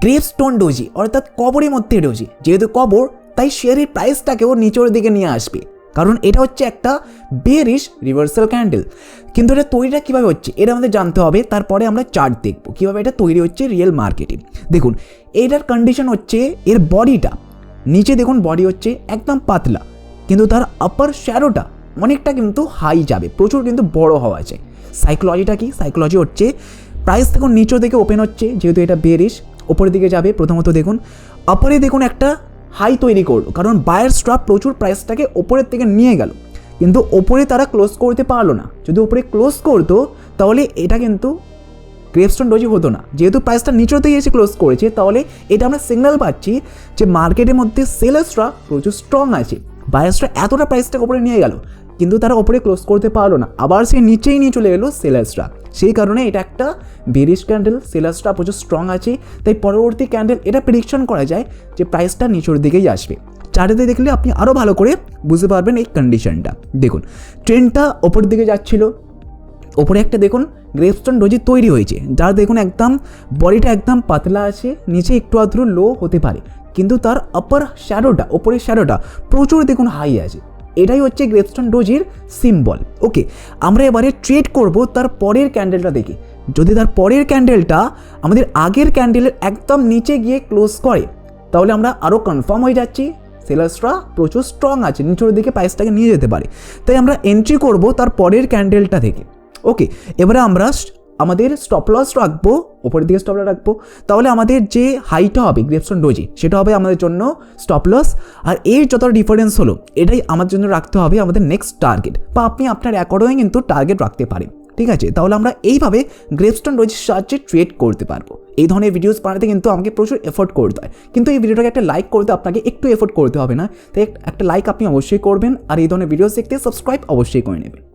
গ্রেভস্টোন doji অর্থাৎ কবরের মধ্যে ডোজি যেহেতু কবর, তাই শেয়ারের প্রাইসটাকেও নিচের দিকে নিয়ে আসবে। কারণ এটা হচ্ছে একটা বেরিশ রিভার্সাল ক্যান্ডেল কিন্তু এটা তৈরিটা কীভাবে হচ্ছে, এটা আমাদের জানতে হবে। তারপরে আমরা চার্ট দেখব, কীভাবে এটা তৈরি হচ্ছে রিয়েল মার্কেটে দেখুন এটার কন্ডিশন হচ্ছে এর বডিটা নিচে দেখুন বডি হচ্ছে একদম পাতলা। কিন্তু তার আপার শ্যারোটা অনেকটা কিন্তু হাই যাবে, প্রচুর কিন্তু বড় হওয়া আছে। সাইকোলজিটা কি? সাইকোলজি হচ্ছে প্রাইস দেখুন নিচের দিকে ওপেন হচ্ছে, যেহেতু এটা বেরিশ ওপরের দিকে যাবে প্রথমত দেখুন আপারে দেখুন একটা হাই তৈরি করল, কারণ বায়ার স্টপ প্রচুর প্রাইসটাকে ওপরের থেকে নিয়ে গেল। কিন্তু ওপরে তারা ক্লোজ করতে পারল না। যদি ওপরে ক্লোজ করতো, তাহলে এটা কিন্তু গ্রেপস্টোন ডোজি হতো না। যেহেতু প্রাইসটা দিকে এসে ক্লোজ করেছে, তাহলে এটা আমরা সিগন্যাল পাচ্ছি যে মার্কেটের মধ্যে সেলার্সরা প্রচুর স্ট্রং আছে। বায়ার্সরা এতটা প্রাইসটাকে ওপরে নিয়ে গেল, কিন্তু তারা ওপরে ক্লোজ করতে পারল না। আবার সে নিচেই নিয়ে চলে গেলো সেলার্সরা সেই কারণে এটা একটা বেরিশ ক্যান্ডেল সেলার্সটা প্রচুর স্ট্রং আছে, তাই পরবর্তী ক্যান্ডেল এটা প্রেডিকশন করা যায় যে প্রাইসটা নিচের দিকেই আসবে। চারটাতে দেখলে আপনি আরও ভালো করে বুঝতে পারবেন এই কন্ডিশনটা দেখুন ট্রেনটা ওপর দিকে যাচ্ছিল ওপরে একটা দেখুন গ্রেপস্টোন ডোজি তৈরি হয়েছে যার দেখুন একদম বডিটা একদম পাতলা আছে, নিচে একটু আধটু লো হতে পারে, কিন্তু তার আপার শ্যাডোটা ওপরের শ্যাডোটা প্রচুর দেখুন হাই আছে। এটাই হচ্ছে গ্রেপস্টোন ডোজির সিম্বল ওকে আমরা এবারে ট্রেড করব তার পরের ক্যান্ডেলটা দেখে। যদি তার পরের ক্যান্ডেলটা আমাদের আগের ক্যান্ডেলের একদম নিচে গিয়ে ক্লোজ করে, তাহলে আমরা আরও কনফার্ম হয়ে যাচ্ছি সেলার্সরা প্রচুর স্ট্রং আছে, নিচের দিকে প্রাইসটাকে নিয়ে যেতে পারে। তাই আমরা এন্ট্রি করব তার পরের ক্যান্ডেলটা থেকে ওকে এবারে আমরা আমাদের স্টপ লস রাখব ওপরের দিকে স্টপ লস রাখব। তাহলে আমাদের যে হাইটা হবে গ্রেপসন ডোজি সেটা হবে আমাদের জন্য স্টপ লস আর এর যত ডিফারেন্স হলো, এটাই আমার জন্য রাখতে হবে আমাদের নেক্সট টার্গেট বা আপনি আপনার অ্যাকর্ডিং কিন্তু টার্গেট রাখতে পারেন। ঠিক আছে? তাহলে আমরা এইভাবে গ্রেপস্টোন রোজের সাহায্যে ট্রেড করতে পারব। এই ধরনের ভিডিওস বানাতে কিন্তু আমাকে প্রচুর এফোর্ট করতে হয়। কিন্তু এই ভিডিওটাকে একটা লাইক করতে আপনাকে একটু এফোর্ট করতে হবে না। তাই একটা লাইক আপনি অবশ্যই করবেন। আর এই ধরনের ভিডিওস দেখতে সাবস্ক্রাইব অবশ্যই করে নেবেন।